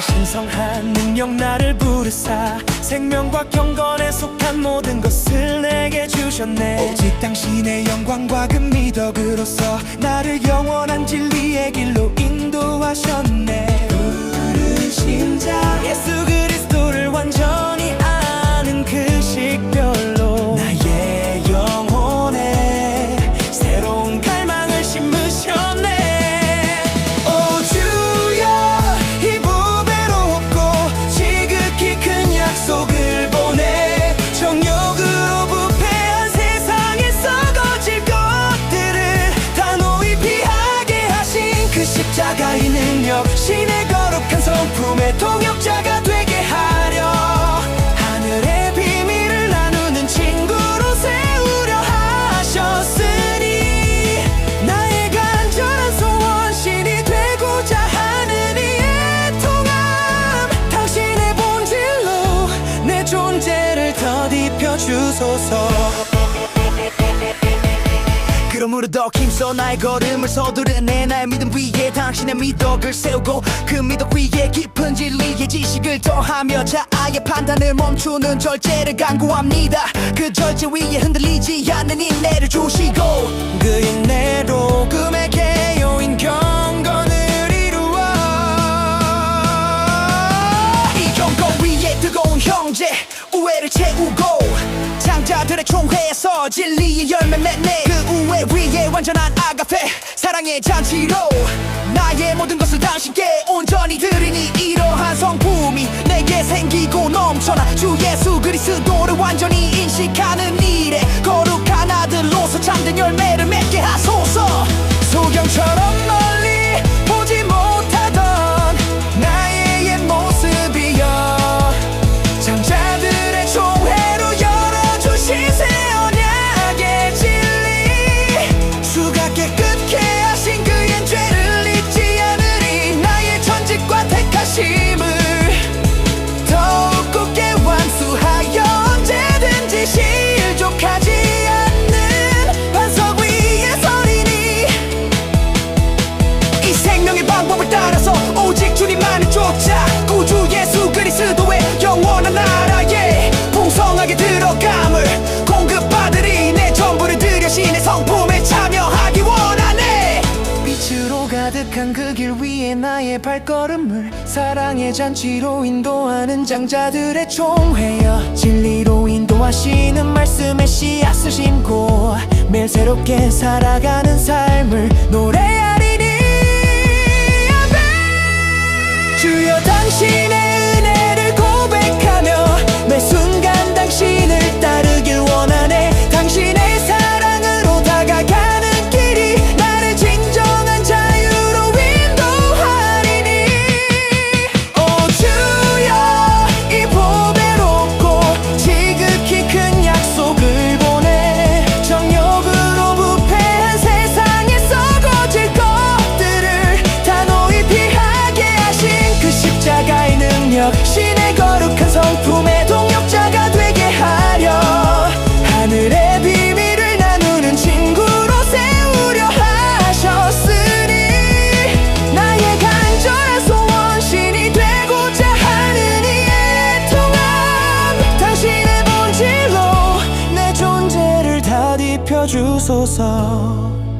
신성한 능력 나를 부르사 생명과 경건에 속한 모든 것을 내게 주셨네. 오직 당신의 영광과 그 미덕으로서 나를 영원한 진리의 길로 인도하셨네. 부르신 자 예수 그리 능력 신의 거룩한 성품의 동역자가 되게 하려. 하늘의 비밀을 나누는 친구로 세우려 하셨으니 나의 간절한 소원 신이 되고자 하는 이의 통함. 당신의 본질로 내 존재를 더딥혀 주소서 그러므로 더 힘써 나의 걸음을 서두르네. 나의 믿음 위에 당신의 미덕을 세우고 그 미덕 위에 깊은 진리의 지식을 더하며 자아의 판단을 멈추는 절제를 강구합니다. 그 절제 위에 흔들리지 않는 인내를 주시고 그 인내로 금의 장자들의 총회에서 진리의 열매 맺네. 그 우애 위에 완전한 아가페 사랑의 잔치로 나의 모든 것을 당신께 온전히 드리니 이러한 성품이 내게 생기고 넘쳐나 주 예수 그리스도를 완전히 나의 발걸음을 사랑의 잔치로 인도하는 장자들의 총회여 진리로 인도하시는 말씀의 씨앗을 심고 매일 새롭게 살아가는 삶을 주소서